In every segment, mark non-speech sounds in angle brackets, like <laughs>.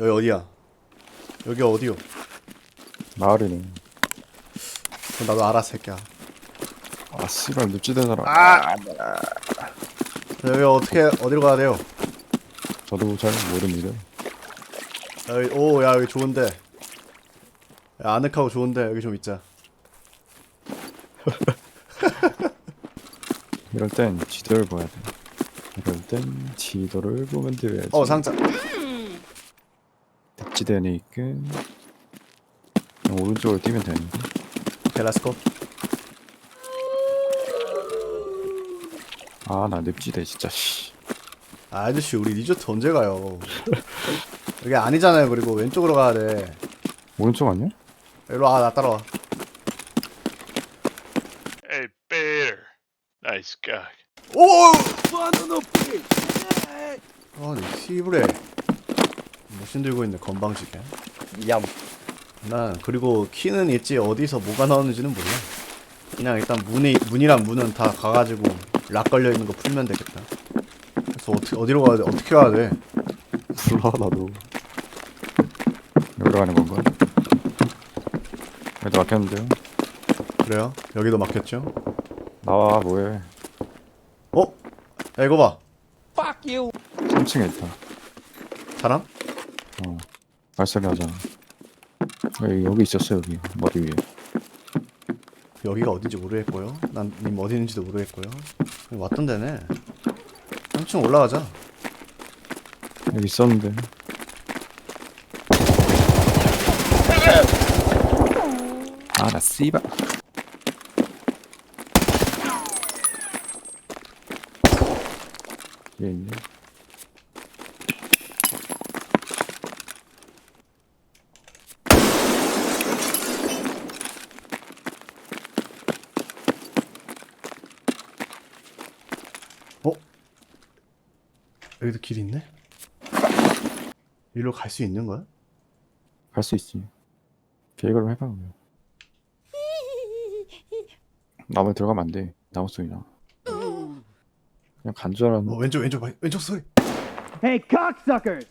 여기 어디야? 여기 어디요? 마을이네. 그럼 나도 알아 새끼야. 아 씨발 늪지대 사람. 아! 여기 어떻게 어디로 가야 돼요? 저도 잘 모릅니다. 여기 오야 여기 좋은데. 야, 아늑하고 좋은데 여기 좀 있자. 이럴 땐 지도를 봐야 돼. 이럴 땐 지도를 보면 돼야지. 어 상자. 그냥 오른쪽으로 뛰면 되는데. 오케이 렛츠고. 아나 늪지대 진짜 씨. 아, 아저씨 우리 리조트 언제 가요? 여기 아니잖아요. 그리고 왼쪽으로 가야 돼. 오른쪽 아니야? 일로 와, 나 따라와. Hey, Bear. Nice guy. 오! 아니 씨부레. 머신 들고 있네 건방지게. 얌. 난 그리고 키는 있지 어디서 뭐가 나오는지는 몰라. 그냥 일단 문이 문이랑 문은 다 가가지고 락 걸려 있는 거 풀면 되겠다. 그래서 어떻게 어디로 가야 돼? 어떻게 가야 돼? 몰라 나도. 여기로 가는 건가? 여기도 막혔는데요. 그래요? 여기도 막혔죠? 나와 뭐해? 어? 야 이거 봐. 3층에 있다. 사람? 어. 발소리 하잖아. 여기, 여기 있었어 여기 머리 위에. 여기가 어딘지 모르겠고요. 난 님 어디 있는지도 모르겠고요. 왔던 데네. 3층 올라가자. 여기 있었는데. 아나 씨발. 얘 있네. 여기도 길이 있네? 일로 갈 수 있는 거야? 갈 수 있지. 계획을 해봐 그냥. 나무에 들어가면 안 돼. 나무 소리 나. 그냥 간줄 어, 알았는데. 왼쪽 왼쪽 봐. 왼쪽 소리. Hey, cocksuckers!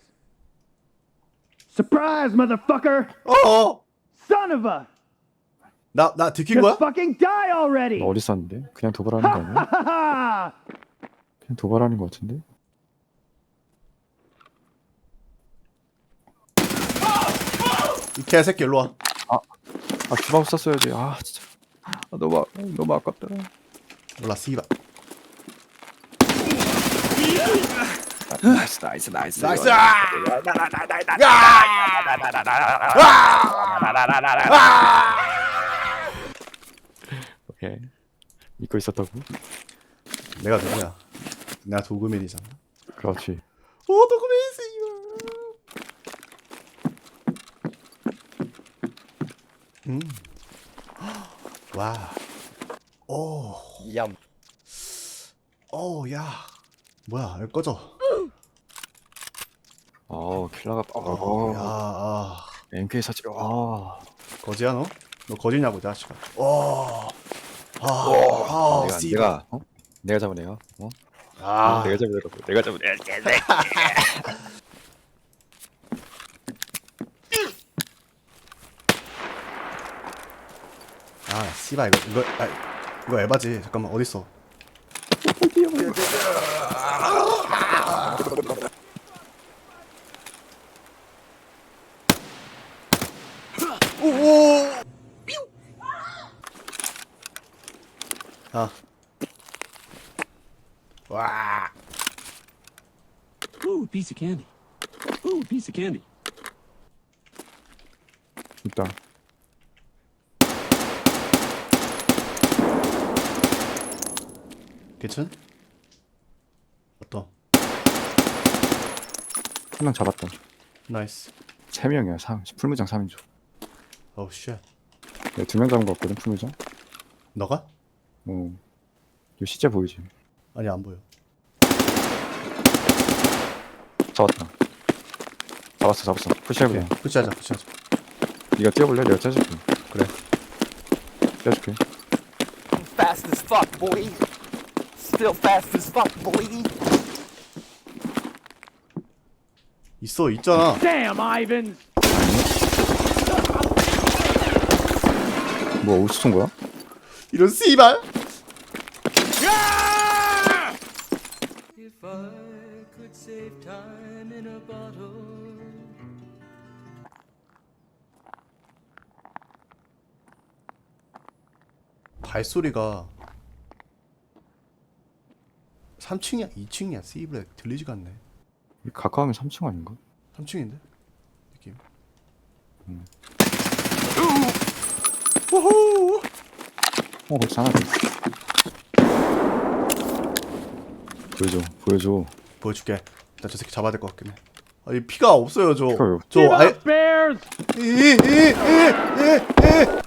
Surprise, motherfucker! 어! Son of a! 나 나 들킨 Just 거야? fucking die already! 너 어디 있었는데? 그냥 도발하는 거 아니야? <laughs> 그냥 도발하는 거 같은데? 이 개새끼 일로 와. 아 주방 썼어야지. 아 진짜. 아, 너무 아, 너무 아깝다. 몰라 씨발. 나이스 나이스 나이스. 나이스! 오케이. 믿고 있었다고? 내가 누구야? 내가 도그맨이잖아. 그렇지. 오 도그맨 씨발. 음. 와. 오. 얌. 오 야. 뭐야? 여기 꺼져. 어 킬러가. 야. 어. 아. MK 사치. 아. 거지야 너? 너 거지냐고 자식아. 오. 아. 아. 내가. 내가 어? 내가 애가. 어? 아. 내가 잡은 애라고. 내가 애. <laughs> 씨발 이거 이거 아, 이거 에바지. 잠깐만 어디 있어? 오오. 아. 와. Ooh, piece of candy. Ooh, piece of candy. 있다. 괜찮? 어떤? 한명 잡았다. 나이스. 세 명이야. 3. 풀무장 3인조. 어우 쉣. 내가 두명 잡은 거 같거든. 풀무장. 너가? 어. 이거 시체 보이지? 아니 안 보여. 잡았다. 잡았어, 잡았어. 푸시해보 오케이. 푸시하자. 푸시하자. 네가 뛰어볼래? 내가 째줄게. 그래. 째줄게. Fast as fuck, boy. Still fast as fuck, boy. 있어 있잖아 Damn, Ivans! 뭐 어디서 쏜 거야? 이런 씨발 If I could save time in a bottle. 발소리가 3층이야? 2층이야? 씨발 들리지가 않네. 가까우면 3층 아닌가? 3층인데? 느낌? 음. 우후! 어 거기 하나 더 있어 보여줘 보여줘. 보여줄게. 일단 저 새끼 잡아야 될 것 같긴 해. 아니 피가 없어요 피가 왜 저저 아예! 이이이이이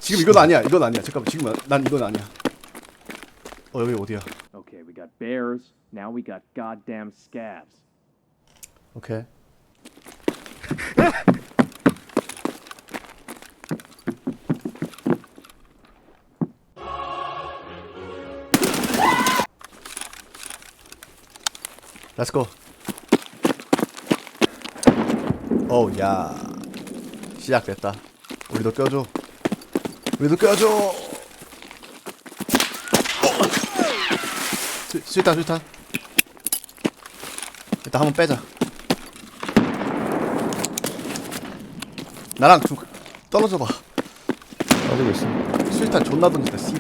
지금 이건 아니야 이건 아니야. 잠깐만 지금 난 이건 아니야. 어 여기 어디야? Okay, we got bears. Now we got goddamn scabs. 오케이 렛츠고 어우 야 시작됐다. 우리도 껴줘. 우리도 껴줘. 수, 수탄 수탄 일단 한번 빼자. 나랑 좀 떨어져 봐. 빠지고 있어. 수탄 존나 던진다 씨.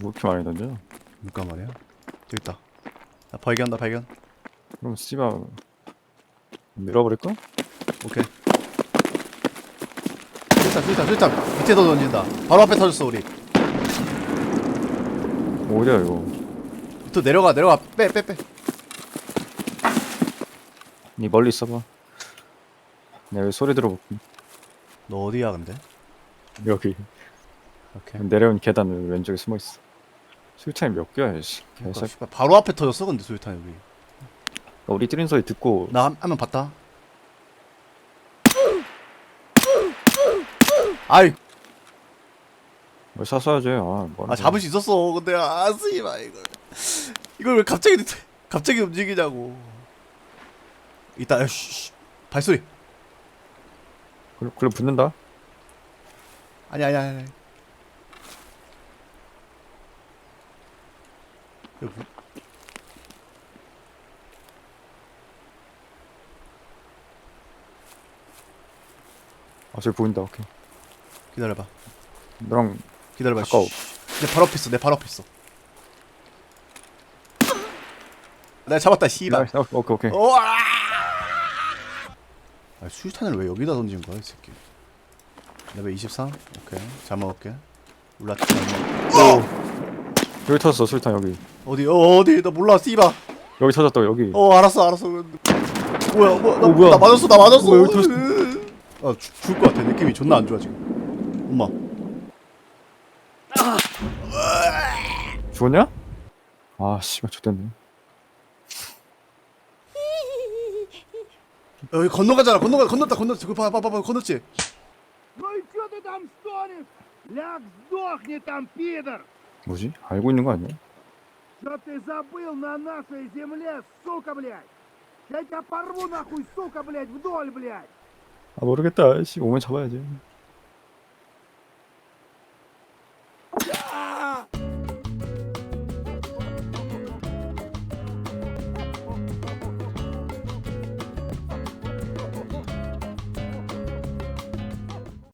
뭐 이렇게 많이 던져? 누가 말이야. 저기 있다. 나 발견다 발견. 그럼 씨발 밀어버릴까? 오케이. 수탄 수탄 수탄. 밑에도 던진다. 바로 앞에 터졌어 우리 어디야 이거. 또 내려가 내려가. 빼 빼빼. 니 멀리 있어봐. 내가 여기 소리 들어볼게 너 어디야 근데? 여기. 오케이. 내려온 계단 왼쪽에 숨어있어. 술탄이 몇 개야 씨. 그러니까 개새 씨발, 바로 앞에 터졌어 근데 수탄이. 우리 우리 뛰는 소리 듣고 나한명 봤다. 아이 뭘 쏴쏴야지 아, 뭐 아 잡을 수 있었어. 근데 아 쓰이마 이걸. 이걸 왜 갑자기 갑자기 움직이냐고. 이따 쉬 발소리. 그래, 그래 붙는다? 아니 아니 아니 아니. 아 저기 보인다. 오케이. 기다려봐. 너랑 기다려봐 가까워. 내 바로 앞에 있어 내 바로 앞에 있어. 내가 잡았다 씨발. 어, 오케이 오케이. 우와! 아 수류탄을 왜 여기다 던진 거야 이 새끼? 레벨 23 오케이. 잘 먹을게. 울라치 여기 터졌어 술탄 여기. 어디 어, 어디? 나 몰라 씨발. 여기 터졌다 여기. 어 알았어 알았어. 뭐야 뭐야 나, 어, 뭐야? 나 맞았어 나 맞았어. 뭐야, 여기 터졌어. 아 죽- 죽을 것 같아. 느낌이 존나 안 좋아 지금. 엄마 죽었냐? 아 씨발 좋됐네 여기 건너가잖아 건너가 건넜다 건넜지 그거 봐봐 봐봐 건넜지 Ну и чё ты там стонешь? Ляг, сдохни там, пидор! 뭐지? 알고 있는 거 아니야? Что ты забыл на нашей земле, сука, блядь? Я тебя порву нахуй, сука, блядь, вдоль, блядь! 아 모르겠다 씨 오면 잡아야지